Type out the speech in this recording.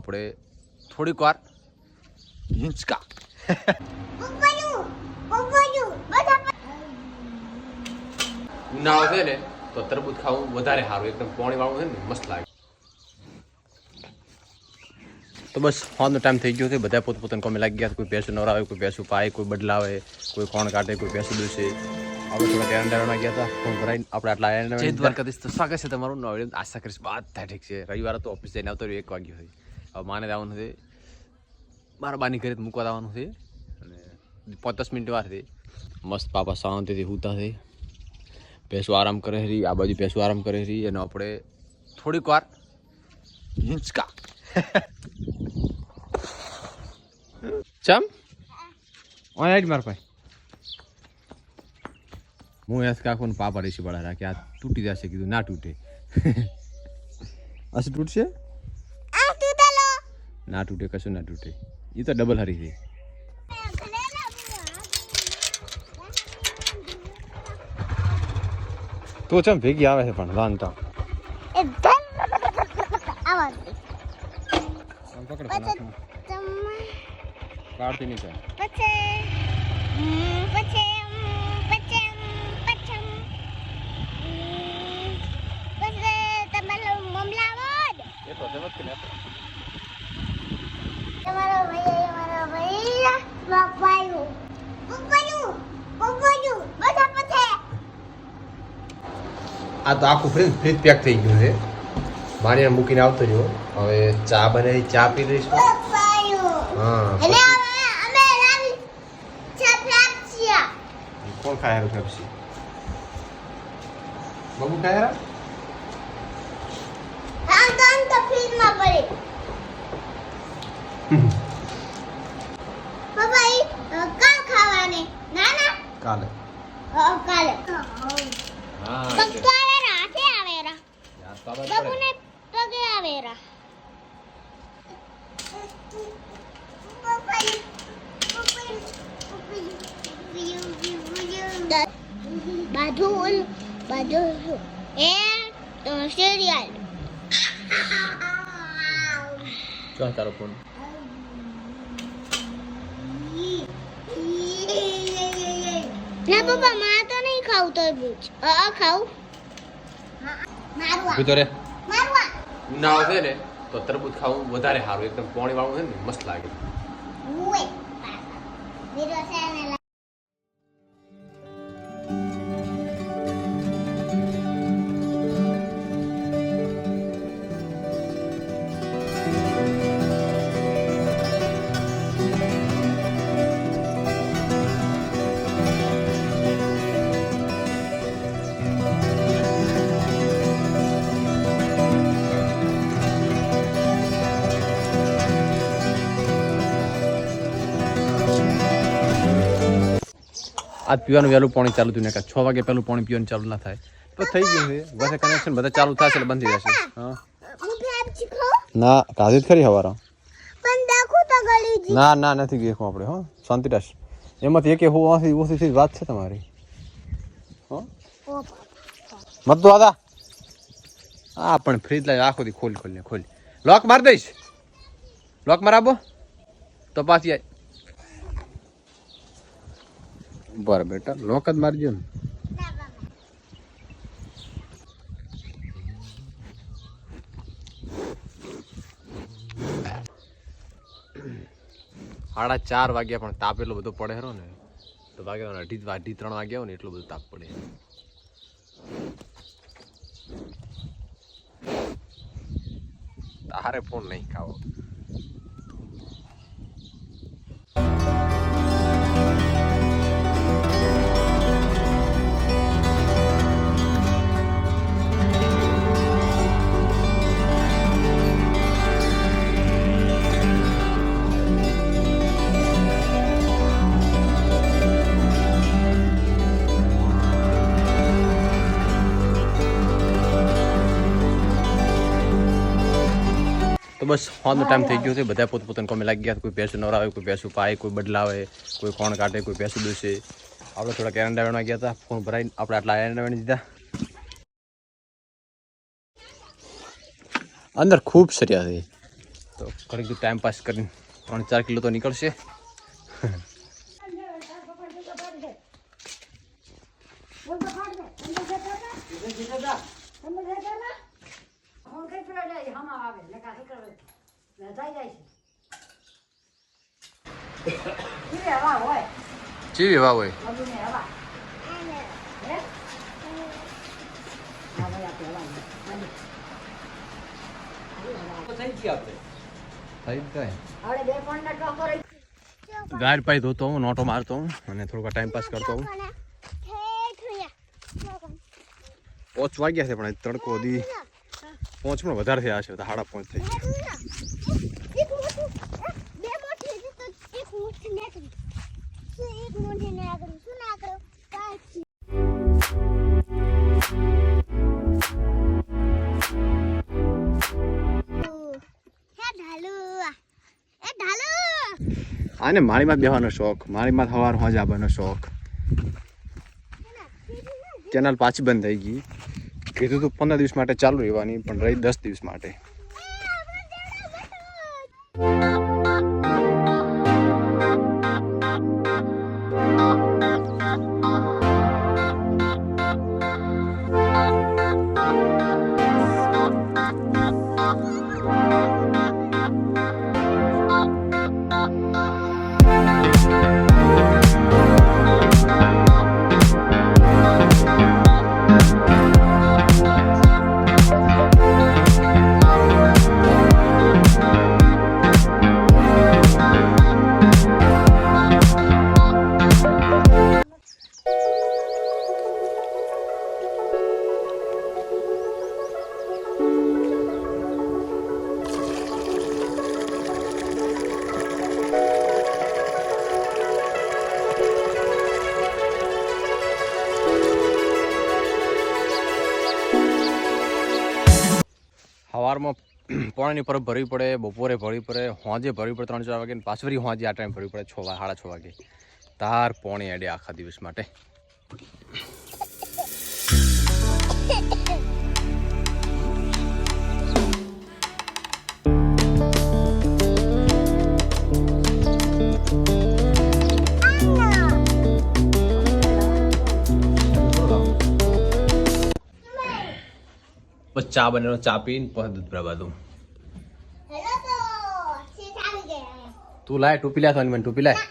આપણે થોડીક વાર હિંચકા. ઉનાળો છે ને, તો તરબૂચ ખાવું વધારે સારું. એકદમ પોણી વાળું છે ને, મસ્ત લાગે. તો બસ, ફોનનો ટાઈમ થઈ ગયો છે. બધા પોતપોતાને કોમે લાગી ગયા કોઈ ભેંસું નવરાવે, કોઈ ભેંસું પાય, કોઈ બદલાવે, કોઈ કોણ કાઢે, કોઈ ભેંસું દૂસે આપણે થોડા એરંડામાં ગયા હતા. ફોન ભરાઈને આપણે આટલા જય દ્વારકાધીશ. તો સ્વાગત છે તમારું નવા આશા કરીશ બધા ઠીક છે. રવિવારે તો ઓફિસ જઈને આવતો એક વાગ્યો હોય. માને આવવાનું છે. મારા બાની ઘરે મૂકવા આવવાનું છે. અને પચાસ મિનિટ વાર છે. મસ્ત પાપા શાંતિથી હુતા છે. ભેંસું આરામ કરે રહી આ બાજુ ભેંસું આરામ કરે રહી અને આપણે થોડીક વાર હિંચકા. ચમ? આઈડ માર ભાઈ. હું એસ કાકુને પાપા રેસી બળા રાખ્યા આ તૂટી જશે કીધું ના તૂટે. અસ તૂટશે? ના તૂટે કશું ના તૂટે એ તો ડબલ હરી છે તો ચમ ભેગી આવે છે પણ વાંધો પકડ કાઢતી નહીં થાય એ તો સમજ કે નહીં આ તો આખું ફ્રીજ ફ્રીજ પેક થઈ ગયું છે. મારીને મૂકીને આવતો રહ્યો. હવે ચા બને ચા પી લઈશ. હા અને હવે અમે લાવી છે કોણ ખાય પેપ્સી બાબુ ખાય હારા આમ તો આમ તો ફ્રીજમાં પડી પપ્પા ઈ અ, કાલ ખાવાની ના ના કાલે અ, કાલે હા પગ આવેરા હાથે આવેરા યાર તો આવા જ બબુને ઓલું બાજુ શું? એ સિરિયલ ચો તારો ફોન ના પપ્પા મારે તો નહીં ખાવું તો અ અ, ખાવું મારવા ઊભી તો રે મારવા ઉનાળો છે ને, તો તરબૂચ ખાવું વધારે સારું. એકદમ પોણી વાળું છે ને, મસ્ત લાગે. આજ પીવાનું વહેલું પાણી ચાલુ થયું ને છ વાગે પહેલું પાણી પીવાનું ચાલુ ના થાય. તો થઈ ગયું છે. બધા કનેક્શન બધા ચાલુ થશે એટલે બંધ થઈ જશે. ના કાઢી જ ખરી હવારા ના ના, નથી દેખું આપણે, હો. શાંતિ રાશ એમાંથી એક હોવાથી ઓછી વાત છે તમારી. હો. મત તો આદા. હા પણ ફ્રીજ લાવી આખો દી ખોલ ખોલ ને, ખોલ. લોક માર દઈશ. લોક મારાબો. તો પાછી બર બેટા લોક જ મારજો ને. સાડા ચાર વાગ્યા પણ તાપ એટલો બધો પડે ખરો ને, તો વાગ્યા અઢી અઢી, ત્રણ વાગ્યા હોય ને એટલો બધો તાપ પડે. તારે ફોન નહીં ખાવો. તો બસ ફોનનો ટાઈમ થઈ ગયો છે. બધા પોતપોતાને કોમે લાગી ગયા કોઈ ભેંસું નવરાવે કોઈ ભેંસું પાય કોઈ બદલાવે કોઈ કોણ કાઢે કોઈ ભેંસું દૂસે. આપણે થોડાક એરંડા વેણવા ગયા હતા ફોન ભરાઈને આપણે આટલા એરંડા વેણી દીધા. અંદર ખૂબ સર્યા છે. તો ઘડીક ટાઈમ પાસ કરીને ત્રણ ચાર કિલો તો નીકળશે. ચીવી વાવ હોય. થઈ જાય ગાડ પાઈ ધોતો હું નોટો મારતો હું અને થોડોક ટાઈમ પાસ કરતો હું. ઓછ વાગ્યા છે પણ તડકો દી પોચ પણ વધારે થયા છે સાડા પોચ થઈ આને માળીમાં જ બેહવાનો શોખ માળીમાં સવાર હોજ આવવાનો શોખ. કેનાલ પાછી બંધ થઈ ગઈ. કીધું તું પંદર દિવસ માટે ચાલુ રહેવાની પણ રહી દસ દિવસ માટે. સવારમાં પોણાની પરબ ભરવી પડે, બપોરે ભરવી પડે, હોંજે ભરવી પડે ત્રણ ચાર વાગે પાછળ હોજે આ ટાઈમ ભરવી પડે છ વા- સાડા છ વાગે. તાર પોણી અડે આખા દિવસ માટે. પછી ચા બનેલો ચા પીને પછી દૂધ પ્રભાતું તું લાય ટોપી લાય સોની મને ટોપી લાય.